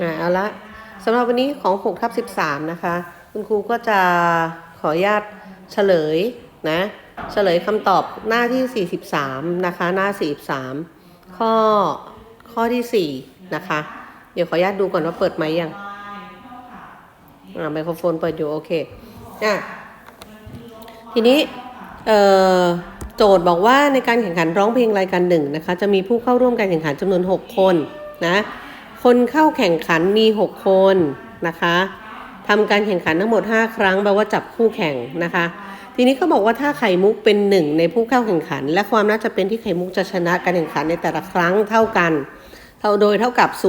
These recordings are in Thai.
อ่าเอาละสำหรับวันนี้ของ6ทับ13 นะคะ คุณครูก็จะขออนุญาตเฉลยนะเฉลยคำตอบหน้าที่ 43 นะคะ หน้า 43 ข้อข้อที่ 4 นะคะ เดี๋ยวขออนุญาตดูก่อนว่าเปิดไหมยังอ่าไมโครโฟนเปิดอยู่ โอเคอะทีนี้เอ่อโจทย์บอกว่าในการแข่งขันร้องเพลงรายการหนึ่งนะคะ จะมีผู้เข้าร่วมการแข่งขันจำนวน 6 คนนะ คนเข้าแข่งขันมี 6 คนนะคะทำการแข่งขันทั้งหมด 5 ครั้งแปลว่าจับคู่แข่งนะคะ ทีนี้เขาบอกว่าถ้าไข่มุกเป็นหนึ่งในผู้เข้าแข่งขัน และความน่าจะเป็นที่ไข่มุกจะชนะการแข่งขันในแต่ละครั้งเท่ากัน เท่าโดยเท่ากับ 0.2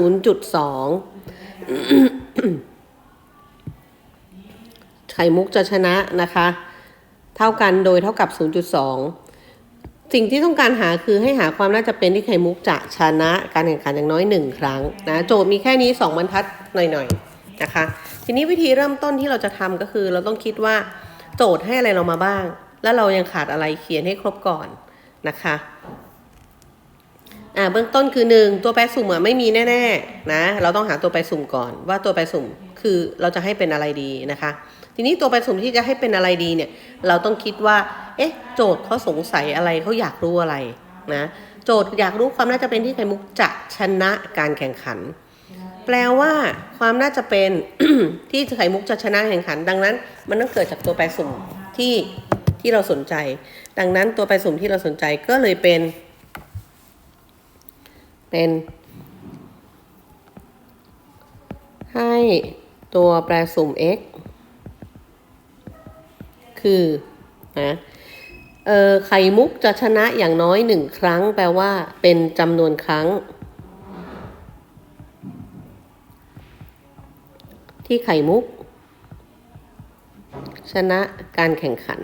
ไข่มุกจะชนะนะคะ เท่ากันโดยเท่ากับ 0.2 สิ่งที่ต้องการหาคือให้หาความน่าจะเป็นที่ไข่มุกจะชนะการแข่งขันอย่างน้อยหนึ่งครั้งนะโจทย์มีแค่นี้ 2 บรรทัดหน่อยๆนะคะ ทีนี้วิธีเริ่มต้นที่เราจะทำก็คือ เราต้องคิดว่าโจทย์ให้อะไรเรามาบ้าง แล้วเรายังขาดอะไรเขียนให้ครบก่อนนะคะ อ่าเบื้องต้นคือ1ตัวแปรสุ่มอะไม่มีแน่ๆนะเราต้องหาตัวแปรสุ่มก่อน ว่าตัวแปรสุ่มคือเราจะให้เป็นอะไรดีนะคะ ทีนี้ตัวแปรสุ่มที่จะให้เป็นอะไรดีเนี่ย เราต้องคิดว่า เอ๊ะ โจทย์เขาสงสัยอะไรเขาอยากรู้อะไรนะโจทย์อยากรู้ความน่าจะเป็นที่ไข่มุกจะชนะการแข่งขัน แปลว่าความน่าจะเป็นที่ไข่มุกจะชนะแข่งขัน ดังนั้น มันต้องเกิดจากตัวแปรสุ่มที่ที่เราสนใจ ดังนั้นตัวแปรสุ่มที่เราสนใจก็เลยเป็น เป็นให้ตัวแปรสุ่ม x คือนะเออไข่มุกจะชนะอย่างน้อยหนึ่งครั้ง แปลว่า เป็นจำนวนครั้ง ที่ไข่มุก ชนะการแข่งขัน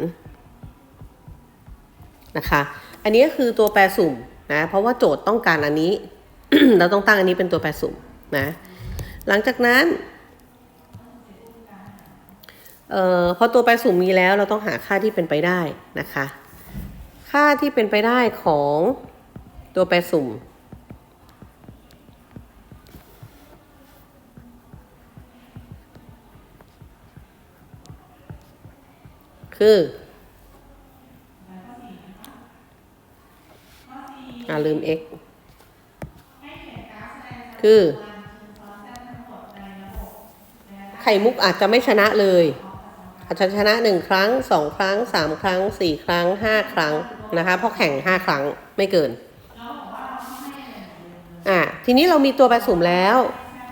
นะคะ อันนี้คือตัวแปรสุ่มนะ เพราะว่าโจทย์ต้องการอันนี้ เราต้องตั้งอันนี้เป็นตัวแปรสุ่มนะ หลังจากนั้นเอ่อพอตัวแปรสุ่มมีแล้วเราต้องหาค่าที่เป็นไปได้นะคะ ค่าที่เป็นไปได้ของตัวแปรสุ่ม คืออ่าลืม x คือ ไข่มุกอาจจะไม่ชนะเลย อาจจะชนะหนึ่งครั้งสองครั้งสามครั้งสี่ครั้งห้าครั้งนะคะเพราะแข่งห้าครั้งไม่เกินอะทีนี้เรามีตัวแปรสุ่มแล้ว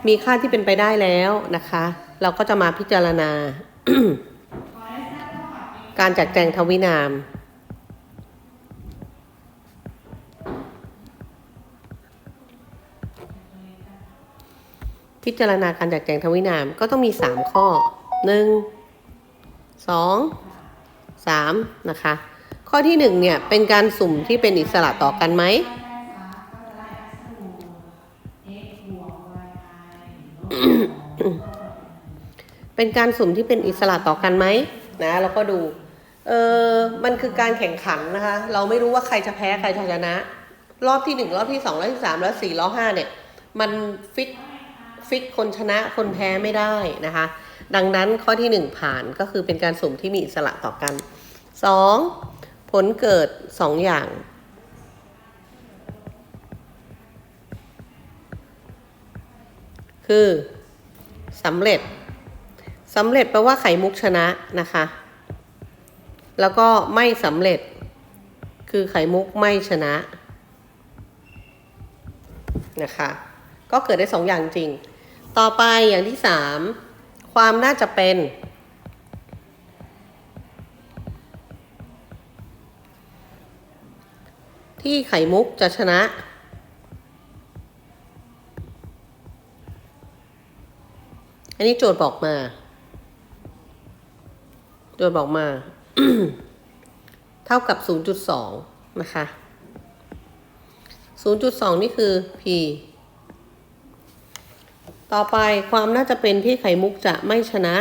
มีค่าที่เป็นไปได้แล้วนะคะ เราก็จะมาพิจารณา การจัดแจงทวินาม พิจารณาการจัดแจงทวินามก็ต้องมี 3 ข้อ 1 2 3 นะคะ ข้อที่ 1 เนี่ย เป็นการสุ่มที่เป็นอิสระต่อกันไหมเป็นการสุ่มที่เป็นอิสระต่อกันไหมนะแล้วก็ดูเออมันคือการแข่งขันนะคะ เราไม่รู้ว่าใครจะแพ้ใครจะชนะ รอบที่หนึ่งรอบที่สองรอบที่สามรอบสี่รอบห้าเนี่ย มันฟิก ฟิกคนชนะคนแพ้ไม่ได้นะคะ ดังนั้นข้อที่หนึ่งผ่านก็คือเป็นการสุ่มที่มีอิสระต่อกันสองผลเกิดสองอย่างคือสำเร็จสำเร็จแปลว่าไข่มุกชนะนะคะ แล้วก็ไม่สำเร็จ คือไข่มุกไม่ชนะนะคะ ก็เกิดได้สองอย่างจริง ต่อไปอย่างที่สามความน่าจะเป็น ที่ไข่มุกจะชนะ อันนี้โจทย์บอกมา โจทย์บอกมา เท่ากับ 0.2 นะคะ 0.2 นี่คือ p ต่อไปความน่าจะเป็นที่ไข่มุกจะไม่ชนะ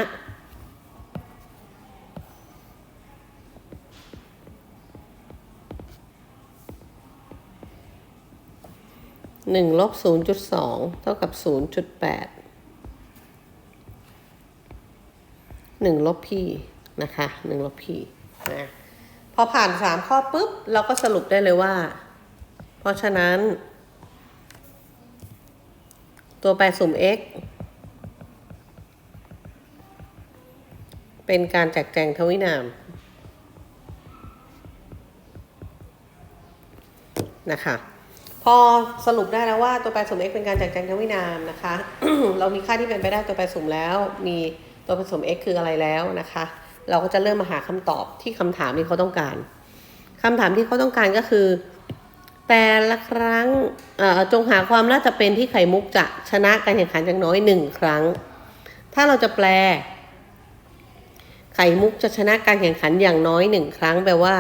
หนึ่งลบศูนย์จุดสองเท่ากับศูนย์จุดแปดหนึ่งลบพีนะคะหนึ่งลบพีนะพอผ่านสามข้อปุ๊บ เราก็สรุปได้เลยว่า เพราะฉะนั้น ตัวแปรสุ่ม x เป็นการแจกแจงทวินามนะคะพอสรุปได้แล้วว่าตัวแปรสุ่ม x เป็นการแจกแจงทวินามนะคะ เรามีค่าที่เป็นไปได้ตัวแปรสุ่มแล้ว มีตัวแปรสุ่ม x คืออะไรแล้วนะคะ เราก็จะเริ่มมาหาคำตอบที่คำถามที่เขาต้องการคำถามที่เขาต้องการก็คือ แต่ละครั้งจงหาความน่าจะเป็นที่ไข่มุกจะชนะการแข่งขันอย่างน้อยหนึ่งครั้ง ถ้าเราจะแปล ไข่มุกจะชนะการแข่งขันอย่างน้อยหนึ่งครั้ง แปลว่า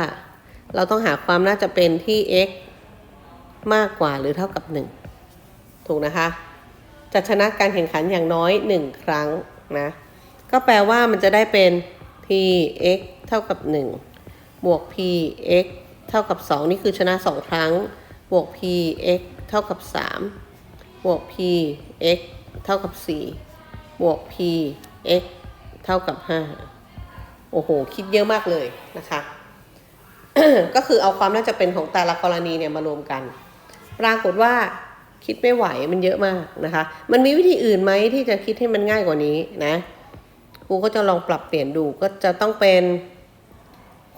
เราต้องหาความน่าจะเป็นที่ x มากกว่าหรือเท่ากับ 1 ถูกนะคะ จะชนะการแข่งขันอย่างน้อย 1 ครั้งนะ ก็แปลว่ามันจะได้เป็น p x เท่ากับ 1 บวก p x เท่ากับ 2 นี่คือชนะ 2 ครั้ง บวก p x เท่ากับ 3 บวก p x เท่ากับ 4 บวก p x เท่ากับ 5 โอ้โห คิดเยอะมากเลยนะคะ ก็คือเอาความน่าจะเป็นของแต่ละกรณีเนี่ยมารวมกัน ปรากฏว่าคิดไม่ไหวมันเยอะมากนะคะ มันมีวิธีอื่นไหมที่จะคิดให้มันง่ายกว่านี้นะครูก็จะลองปรับเปลี่ยนดูก็จะต้องเป็น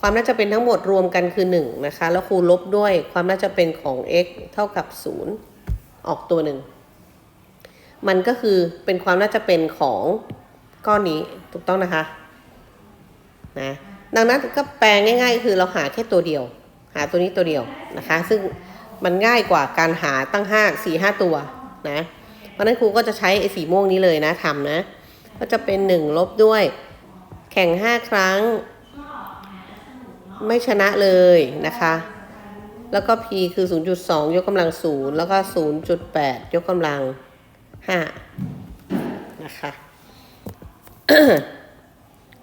ความน่าจะเป็นทั้งหมดรวมกันคือ1นะคะ แล้วครูลบด้วยความน่าจะเป็นของ x เท่ากับ 0 ออกตัวหนึ่ง มันก็คือเป็นความน่าจะเป็นของก้อนนี้ถูกต้องนะคะนะดังนั้นก็แปลงง่าย ๆ คือเราหาแค่ตัวเดียว หาตัวนี้ตัวเดียวนะคะ ซึ่งมันง่ายกว่าการหาตั้งห้าสี่ห้าตัวนะ เพราะนั้นครูก็จะใช้ไอ้สีม่วงนี้เลยนะทำนะ ก็จะเป็นหนึ่งลบด้วย แข่งห้าครั้ง ไม่ชนะเลยนะคะ แล้วก็ p คือ 0.2 ยกกำลัง 0 แล้วก็ 0.8 ยกกำลัง 5 นะคะ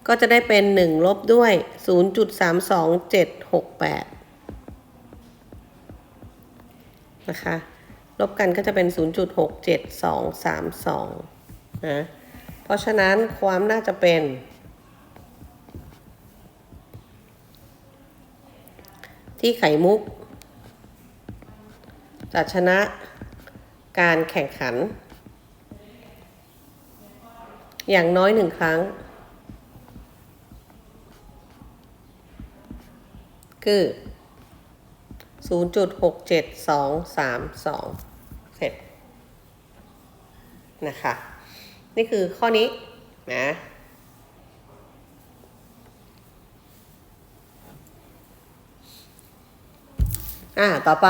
ก็จะได้เป็น 1 ลบด้วย 0.32768 นะคะ ลบกันก็จะเป็น 0.67232 นะ เพราะฉะนั้นความน่าจะเป็น ที่ไข่มุก จะชนะการแข่งขัน อย่างน้อยหนึ่งครั้ง คือ 0.67232 เสร็จ นะคะ นี่คือข้อนี้นะ อ่าต่อไป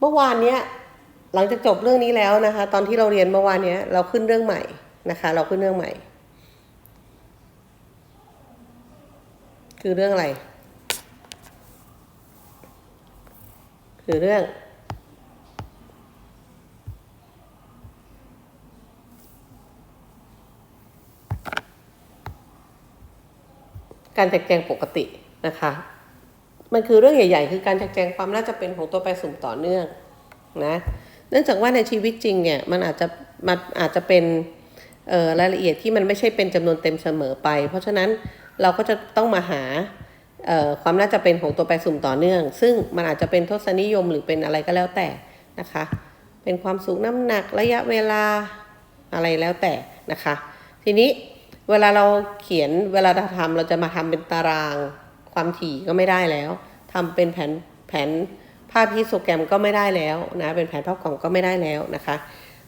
เมื่อวานเนี้ยหลังจากจบเรื่องนี้แล้วนะคะ ตอนที่เราเรียนเมื่อวานเนี้ย เราขึ้นเรื่องใหม่นะคะ เราขึ้นเรื่องใหม่ คือเรื่องอะไร คือเรื่องการแจกแจงปกตินะคะ มันคือเรื่องใหญ่ ๆ คือการแจกแจงความน่าจะเป็นของตัวแปรสุ่มต่อเนื่องนะเนื่องจากว่าในชีวิตจริงเนี่ยมันอาจจะมันอาจจะเป็นรายละเอียดที่มันไม่ใช่เป็นจำนวนเต็มเสมอไป เพราะฉะนั้นเราก็จะต้องมาหาความน่าจะเป็นของตัวแปรสุ่มต่อเนื่อง ซึ่งมันอาจจะเป็นทศนิยมหรือเป็นอะไรก็แล้วแต่นะคะ เป็นความสูงน้ำหนักระยะเวลาอะไรแล้วแต่นะคะ ทีนี้เวลาเราเขียนเวลาเราทำเราจะมาทำเป็นตาราง ความถี่ก็ไม่ได้แล้วทำเป็นแผนแผนภาพฮิสโตแกรมก็ไม่ได้แล้วนะเป็นแผนภาพกล่องก็ไม่ได้แล้วนะคะ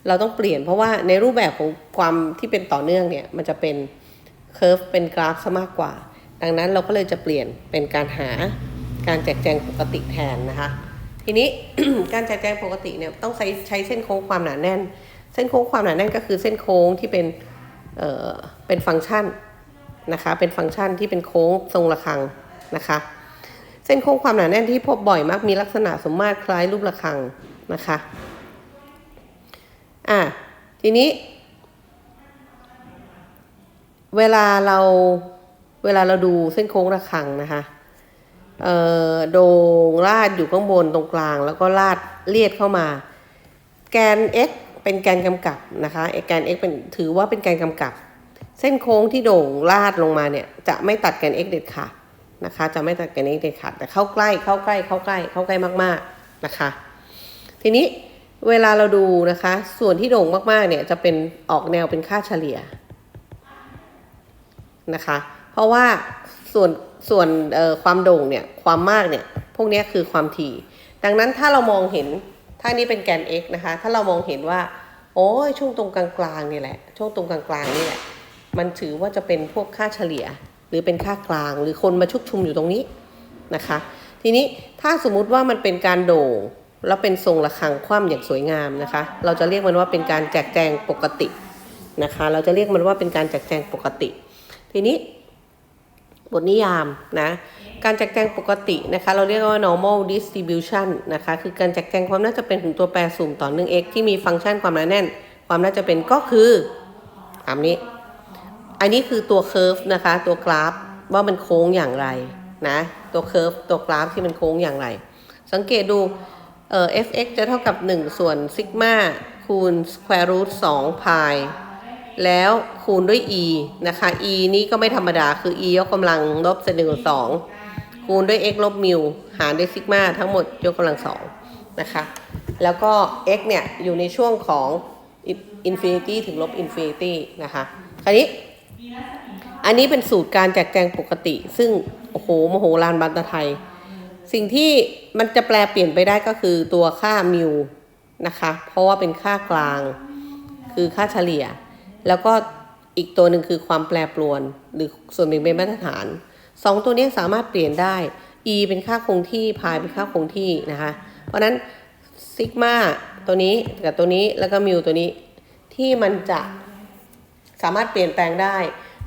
เราต้องเปลี่ยนเพราะว่าในรูปแบบของความที่เป็นต่อเนื่องเนี่ยมันจะเป็นเคอร์ฟเป็นกราฟซะมากกว่า ดังนั้นเราก็เลยจะเปลี่ยนเป็นการหาการแจกแจงปกติแทนนะคะ ทีนี้การแจกแจงปกติเนี่ยต้องใช้ใช้เส้นโค้งความหนาแน่น เส้นโค้งความหนาแน่นก็คือเส้นโค้งที่เป็นเอ่อเป็นฟังก์ชันนะคะเป็นฟังก์ชันที่เป็นโค้งทรงระฆัง นะคะเส้นโค้งความหนาแน่นที่พบบ่อยมักมีลักษณะสมมาตรคล้ายรูประฆังนะคะอะทีนี้ เวลาเราเวลาเราดูเส้นโค้งระฆังนะคะเอ่อโด่งลาดอยู่ข้างบนตรงกลาง แล้วก็ลาดเลียดเข้ามา แกน x เป็นแกนกำกับนะคะแกน x เป็นถือว่าเป็นแกนกำกับ เส้นโค้งที่โด่งลาดลงมาเนี่ยจะไม่ตัดแกน x เด็ดขาด นะคะ จะไม่ตัดแกน x เด็ดขาดแต่เข้าใกล้เข้าใกล้เข้าใกล้เข้าใกล้มากๆนะคะ ทีนี้เวลาเราดูนะคะ ส่วนที่โด่งมากๆเนี่ยจะเป็นออกแนวเป็นค่าเฉลี่ยนะคะ เพราะว่าส่วนส่วนความโด่งเนี่ยความมากเนี่ยพวกนี้คือความถี่ ดังนั้นถ้าเรามองเห็นถ้านี้เป็นแกน x นะคะ ถ้าเรามองเห็นว่า โอ้ยช่วงตรงกลางๆนี่แหละ ช่วงตรงกลางๆนี่แหละ มันถือว่าจะเป็นพวกค่าเฉลี่ย หรือเป็นค่ากลาง หรือคนมาชุกชุมอยู่ตรงนี้นะคะ ทีนี้ถ้าสมมุติว่ามันเป็นการโด่งแล้วเป็นทรงระฆังคว่ำอย่างสวยงามนะคะ เราจะเรียกมันว่าเป็นการแจกแจงปกตินะคะ เราจะเรียกมันว่าเป็นการแจกแจงปกติ ทีนี้บทนิยามนะ การแจกแจงปกตินะคะ เราเรียกว่า normal distribution นะคะ คือการแจกแจงความน่าจะเป็นของตัวแปรสุ่มต่อเนื่อง x ที่มีฟังก์ชันความหนาแน่น ความน่าจะเป็นก็คือตามนี้ อันนี้คือตัว curve นะคะ ตัวกราฟว่ามันโค้งอย่างไรนะตัว curve ตัวกราฟที่มันโค้งอย่างไร สังเกตดูเอ่อ fx จะเท่ากับ 1 ส่วนซิกมาคูณ square root 2 pi แล้วคูณด้วย e นะคะ e นี้ก็ไม่ธรรมดาคือ e ยกกำลังลบเศษหนึ่งส่วนสองคูณด้วย x ลบมิวหารด้วยซิกมาทั้งหมดยกกำลังสองนะคะ แล้วก็ x เนี่ย อยู่ในช่วงของ infinity ถึงลบ infinity นะคะ คราวนี้ อันนี้เป็นสูตรการแจกแจงปกติ ซึ่งโอ้โหมโหลานบันตะไทย สิ่งที่มันจะแปลเปลี่ยนไปได้ก็คือตัวค่ามิวนะคะ เพราะว่าเป็นค่ากลาง คือค่าเฉลี่ย แล้วก็อีกตัวหนึ่งคือความแปรปรวน หรือส่วนแบ่งเป็นมาตรฐานสองตัวนี้สามารถเปลี่ยนได้ e เป็นค่าคงที่พายเป็นค่าคงที่นะคะ เพราะนั้นซิกมาตัวนี้กับตัวนี้แล้วก็มิวตัวนี้ที่มันจะ สามารถเปลี่ยนแปลงได้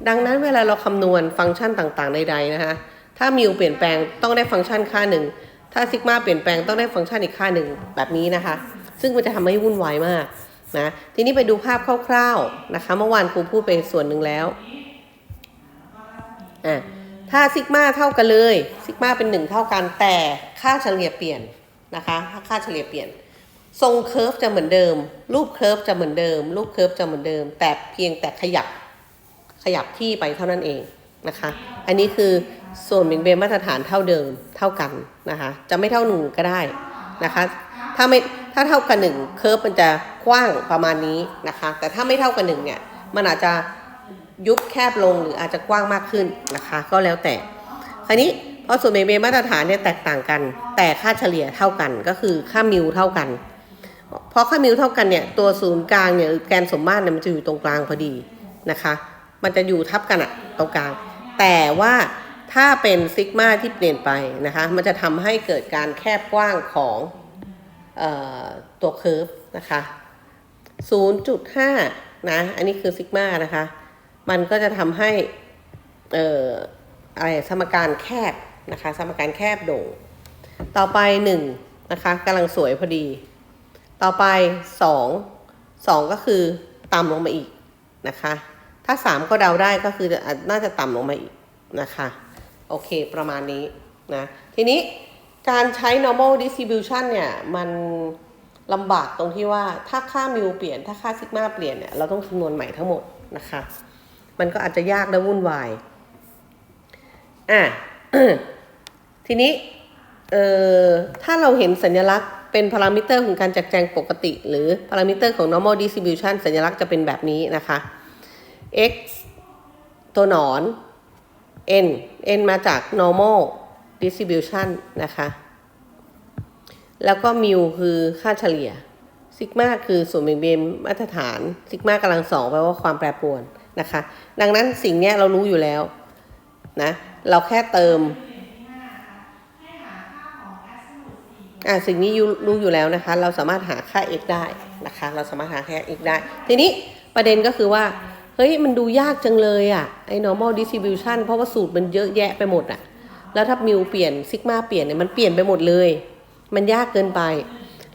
ดังนั้นเวลาเราคำนวณฟังก์ชันต่างๆใดๆนะคะถ้ามิวเปลี่ยนแปลงต้องได้ฟังก์ชันค่าหนึ่งถ้าซิกมาเปลี่ยนแปลงต้องได้ฟังก์ชันอีกค่าหนึ่งแบบนี้นะคะ ซึ่งมันจะทำให้วุ่นวายมากนะทีนี้ไปดูภาพคร่าวๆนะคะ เมื่อวานครูพูดไปส่วนหนึ่งแล้วอะถ้าซิกมาเท่ากันเลยซิกมาเป็นหนึ่งเท่ากันแต่ค่าเฉลี่ยเปลี่ยนนะคะค่าเฉลี่ยเปลี่ยน ทรงเคิร์ฟจะเหมือนเดิม รูปเคิร์ฟจะเหมือนเดิม รูปเคิร์ฟจะเหมือนเดิม แต่เพียงแต่ขยับขยับที่ไปเท่านั้นเองนะคะ อันนี้คือส่วนเบี่ยงเบนมาตรฐานเท่าเดิมเท่ากันนะคะ จะไม่เท่าหนึ่งก็ได้นะคะ ถ้าไม่ถ้าเท่ากันหนึ่งเคิร์ฟมันจะกว้างประมาณนี้นะคะ แต่ถ้าไม่เท่ากันหนึ่งเนี่ยมันอาจจะยุบแคบลงหรืออาจจะกว้างมากขึ้นนะคะ ก็แล้วแต่ คราวนี้พอส่วนเบี่ยงเบนมาตรฐานเนี่ยแตกต่างกัน แต่ค่าเฉลี่ยเท่ากันก็คือค่ามิวเท่ากัน พอค่ามิวเท่ากันเนี่ยตัวศูนย์กลางเนี่ยแกนสมมาตรเนี่ยมันจะอยู่ตรงกลางพอดีนะคะ มันจะอยู่ทับกันอะตรงกลาง แต่ว่าถ้าเป็นซิกมาที่เปลี่ยนไปนะคะ มันจะทำให้เกิดการแคบกว้างของออตัวเคิร์ฟนะคะ 0.5 นะ อันนี้คือซิกมานะคะ มันก็จะทำให้เอ่ออะไรสมการแคบนะคะ สมการแคบโด่งต่อไป 1 นะคะกำลังสวยพอดี ต่อไป 2 2 ก็คือต่ำลงมาอีกนะคะ ถ้า 3 ก็เดาได้ก็คือน่าจะต่ำลงมาอีกนะคะ โอเคประมาณนี้นะ ทีนี้การใช้ normal distribution เนี่ย มันลำบากตรงที่ว่าถ้าค่ามิวเปลี่ยน ถ้าค่าซิกมาเปลี่ยนเนี่ย เราต้องคำนวณใหม่ทั้งหมดนะคะ มันก็อาจจะยากและวุ่นวาย อะ ทีนี้ เอ่อ ถ้าเราเห็นสัญลักษณ์ เป็นพารามิเตอร์ของการจัดแจงปกติ หรือพารามิเตอร์ของ normal distribution สัญลักษณ์จะเป็นแบบนี้นะคะ x ตัวหนอน n n มาจาก normal distribution นะคะ แล้วก็มิวคือค่าเฉลี่ยซิกมาคือส่วนแบ่งเบนมาตรฐานซิกมากำลังสองแปลว่าความแปรปรวนนะคะ ดังนั้นสิ่งนี้เรารู้อยู่แล้วนะ เราแค่เติม อ่าสิ่งนี้ยูรู้อยู่แล้วนะคะ เราสามารถหาค่า x ได้นะคะ เราสามารถหาค่า x ได้ ทีนี้ประเด็นก็คือว่า เฮ้ย มันดูยากจังเลยอะ่ะ ไอ้ normal distribution เพราะว่าสูตรมันเยอะแยะไปหมดอะ่ะ แล้วถ้ามิวเปลี่ยนซิกมาเปลี่ยนเนี่ยมันเปลี่ยนไปหมดเลย มันยากเกินไป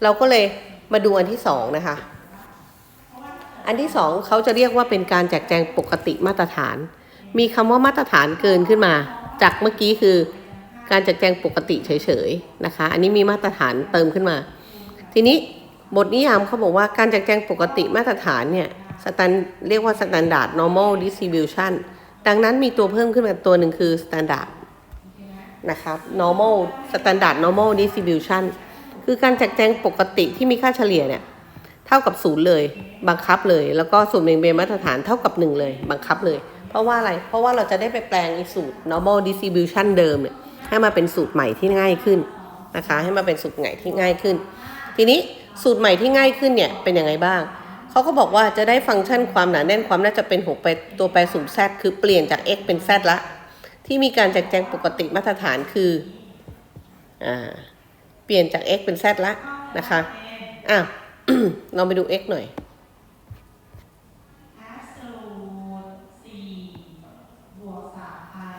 เราก็เลยมาดูอันที่สองนะคะ อันที่สองเขาจะเรียกว่าเป็นการแจกแจงปกติมาตรฐาน มีคำว่ามาตรฐานเกินขึ้นมา จากเมื่อกี้คือ การจัดแจงปกติเฉยๆนะคะ อันนี้มีมาตรฐานเติมขึ้นมา ทีนี้บทนิยามเขาบอกว่าการจัดแจงปกติมาตรฐานเนี่ยสแตนเรียกว่า standard normal distribution ดังนั้นมีตัวเพิ่มขึ้นมาตัวหนึ่งคือ standard นะครับ normal standard normal distribution คือการแจกแจงปกติที่มีค่าเฉลี่ยเนี่ยเท่ากับศูนย์เลยบังคับเลย แล้วก็สูตรเบงเบนมาตรฐานเท่ากับหนึ่งเลยบังคับเลย เพราะว่าอะไร เพราะว่าเราจะได้ไปแปลงอ้สูตร normal distribution เดิมเนี่ย ให้มาเป็นสูตรใหม่ที่ง่ายขึ้นนะคะ ให้มาเป็นสูตรใหม่ที่ง่ายขึ้น ทีนี้สูตรใหม่ที่ง่ายขึ้นเนี่ยเป็นยังไงบ้างเขาก็บอกว่าจะได้ฟังก์ชันความหนาแน่นความน่าจะเป็นหกไปตัวแปรสูตร z คือเปลี่ยนจาก x เป็น z ละ ที่มีการแจกแจงปกติมาตรฐานคืออ่าเปลี่ยนจาก x เป็น z ละนะคะอะลองไปดู x หน่อย absolute สี่บวกสามพาย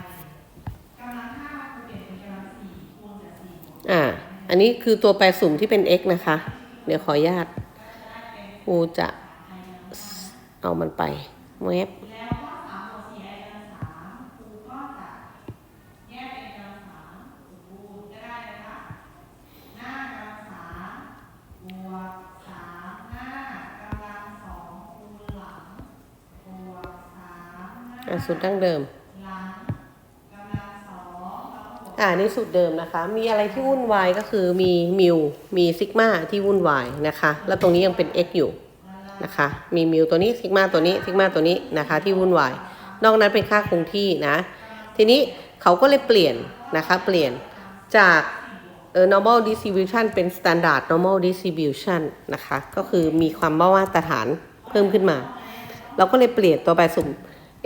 กำลังห้าคูณเปลี่ยนเป็นกำลังสี่คูณกับสี่บวก อ่า อันนี้คือตัวแปรสุ่มที่เป็น x นะคะ เดี๋ยวขออนุญาตครูจะเอามันไปเว็บแล้วก็สามบวกสี่ไอกำลังสามครูก็จะแยกเป็นกำลังสามคูณก็ได้นะคะหน้ากำลังสามบวกสามหน้ากำลังสองคูณหลังบวกสามหน้าอะสูตรดั้งเดิม อ่านี่สูตรเดิมนะคะ มีอะไรที่วุ่นวายก็คือมีมิวมีซิกมาที่วุ่นวายนะคะ แล้วตรงนี้ยังเป็น x อยู่นะคะ มีมิวตัวนี้ซิกมาตัวนี้ซิกมาตัวนี้นะคะ ที่วุ่นวาย นอกนั้นเป็นค่าคงที่นะ ทีนี้เขาก็เลยเปลี่ยนนะคะเปลี่ยนจากเออ normal distribution เป็น standard normal distribution นะคะ ก็คือมีความมาตรฐานเพิ่มขึ้นมา เราก็เลยเปลี่ยนตัวแปรสุ่ม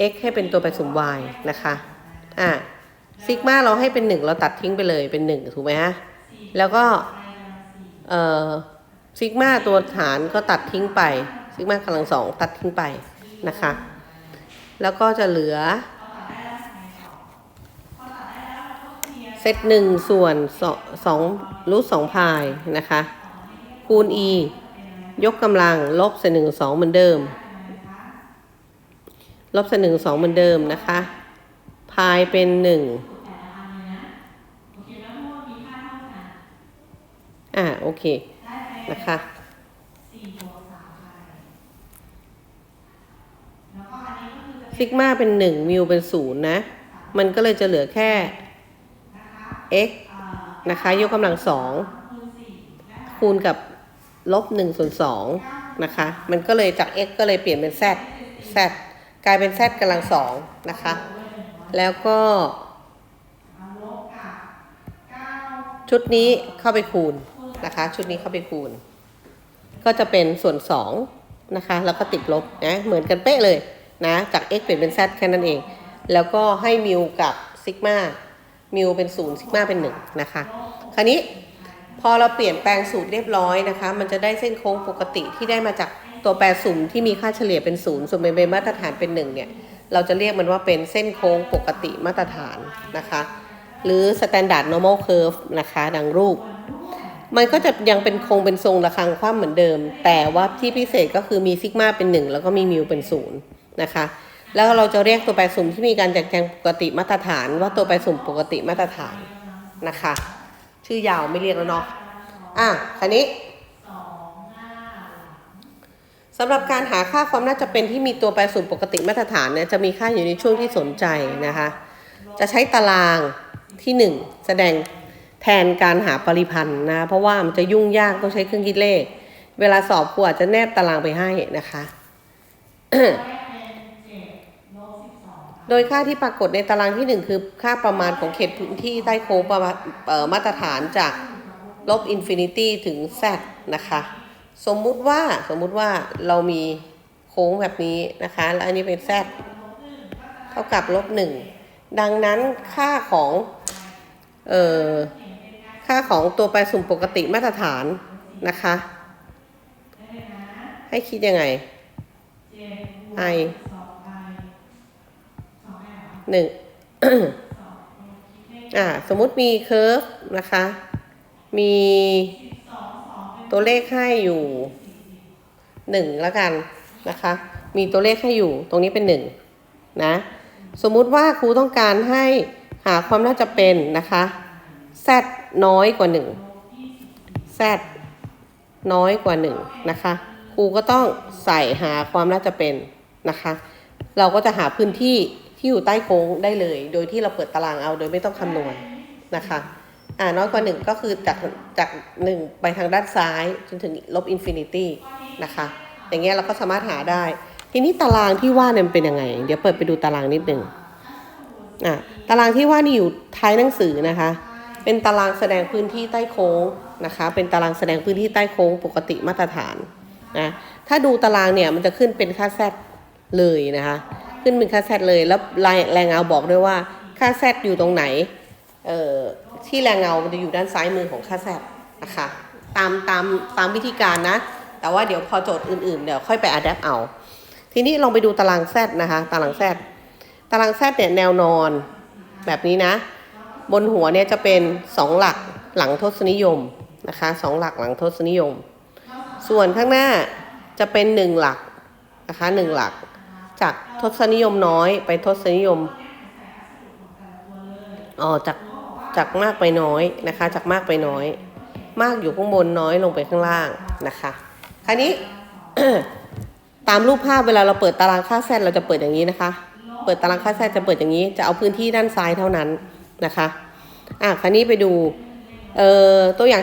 x ให้เป็นตัวแปรสุ่ม y นะคะ อ่า ซิกมาเราให้เป็นหนึ่งเราตัดทิ้งไปเลยเป็นหนึ่งถูกไหมฮะ แล้วก็เอ่อซิกมาตัวฐานก็ตัดทิ้งไปซิกมากำลังสองตัดทิ้งไปนะคะ แล้วก็จะเหลือเซตหนึ่งส่วนสองสองรูทสองพายนะคะ คูณ e ยกกำลังลบเศษหนึ่งสองเหมือนเดิม ลบเศษหนึ่งสองเหมือนเดิมนะคะ พายเป็นหนึ่งอ่าโอเคนะคะสี่บวกสามพายแล้วก็อันนี้ก็คือจะซิกมาเป็นหนึ่งมิวเป็นศูนย์นะ มันก็เลยจะเหลือแค่ x นะคะ ยกกำลังสองคูณกับลบหนึ่งส่วนสองนะคะ มันก็เลยจาก x ก็เลยเปลี่ยนเป็น z z กลายเป็น z กำลังสองนะคะ แล้วก็ชุดนี้เข้าไปคูณนะคะ ชุดนี้เข้าไปคูณ ก็จะเป็นส่วน2นะคะ แล้วก็ติดลบนะเหมือนกันเป๊ะเลยนะจาก x เปลี่ยนเป็น z แค่นั้นเอง แล้วก็ให้มิวกับซิกมามิวเป็น0ซิกมาเป็น1นะคะ คราวนี้พอเราเปลี่ยนแปลงสูตรเรียบร้อยนะคะ มันจะได้เส้นโค้งปกติที่ได้มาจากตัวแปรสุ่มที่มีค่าเฉลี่ยเป็น 0 ส่วนเป็นมาตรฐานเป็น 1 เนี่ย เราจะเรียกมันว่าเป็นเส้นโค้งปกติมาตรฐานนะคะ หรือ standard normal curve นะคะดังรูป มันก็จะยังเป็นคงเป็นทรงระฆังคว่ำเหมือนเดิม แต่ว่าที่พิเศษก็คือมีซิกมาเป็น 1 แล้วก็มีมิวเป็น0นะคะแล้วเราจะเรียกตัวแปรสุ่มที่มีการแจกแจงปกติมาตรฐาน ว่าตัวแปรสุ่มปกติมาตรฐานนะคะ ชื่อยาวไม่เรียกแล้วเนาะอะคันนี้ สำหรับการหาค่าความน่าจะเป็นที่มีตัวแปรสุ่มปกติมาตรฐานเนี่ยจะมีค่าอยู่ในช่วงที่สนใจนะคะ จะใช้ตารางที่ 1 แสดงแทนการหาปริพันธ์นะ เพราะว่ามันจะยุ่งยากต้องใช้เครื่องคิดเลข เวลาสอบครูอาจจะแนบตารางไปให้นะคะ โดยค่าที่ปรากฏในตารางที่ 1 คือค่าประมาณของเขตพื้นที่ใต้โค้งมาตรฐานจากลบอินฟินิตี้ถึง z นะคะ สมมุติว่าสมมุติว่าเรามีโค้งแบบนี้นะคะ แล้วอันนี้เป็น z เท่ากับลบหนึ่งดังนั้นค่าของเอ่อค่าของตัวแปรสุ่มปกติมาตรฐานนะคะ ให้คิดยังไง i หนึ่งอ่าสมมุติมีเคอร์ฟนะคะ มี ตัวเลขให้อยู่หนึ่งแล้วกันนะคะ มีตัวเลขให้อยู่ตรงนี้เป็นหนึ่งนะ สมมุติว่าครูต้องการให้หาความน่าจะเป็นนะคะ z น้อยกว่า1 z น้อยกว่า1นะคะคครูก็ต้องใส่หาความน่าจะเป็นนะคะ เราก็จะหาพื้นที่ที่อยู่ใต้โค้งได้เลย โดยที่เราเปิดตารางเอาโดยไม่ต้องคำนวณนะคะ อ่าน้อยกว่าหนึ่งก็คือจากจากหนึ่งไปทางด้านซ้ายจนถึงลบอินฟินิตี้นะคะ อย่างเงี้ยเราก็สามารถหาได้ ทีนี้ตารางที่ว่าเนี่ยมันเป็นยังไง เดี๋ยวเปิดไปดูตารางนิดหนึ่งอะตารางที่ว่านี่อยู่ท้ายหนังสือนะคะ เป็นตารางแสดงพื้นที่ใต้โค้งนะคะ เป็นตารางแสดงพื้นที่ใต้โค้งปกติมาตรฐานนะถ้าดูตารางเนี่ยมันจะขึ้นเป็นค่าแซดเลยนะคะ ขึ้นเป็นค่าแซดเลยแล้วรายแรงเงาบอกด้วยว่าค่าแซดอยู่ตรงไหนเอ่อ ที่แรงเงามันจะอยู่ด้านซ้ายมือของค่าแซดนะคะตามตามตามวิธีการนะ แต่ว่าเดี๋ยวพอโจทย์อื่นๆเดี๋ยวค่อยไปอัดแอปเอา ทีนี้ลองไปดูตารางแซดนะคะ ตารางแซดตารางแซดเนี่ยแนวนอนแบบนี้นะ บนหัวเนี่ยจะเป็นสองหลักหลังทศนิยมนะคะสองหลักหลังทศนิยม ส่วนข้างหน้าจะเป็นหนึ่งหลักนะคะหนึ่งหลัก จากทศนิยมน้อยไปทศนิยมอ๋อจาก จากมากไปน้อยนะคะ จากมากไปน้อย มากอยู่ข้างบนน้อยลงไปข้างล่างนะคะคราวนี้ตามรูปภาพเวลาเราเปิดตารางค่าแซดเราจะเปิดอย่างนี้นะคะ เปิดตารางค่าแซดจะเปิดอย่างนี้ จะเอาพื้นที่ด้านซ้ายเท่านั้นนะคะ อะคราวนี้ไปดูเอ่อตัวอย่าง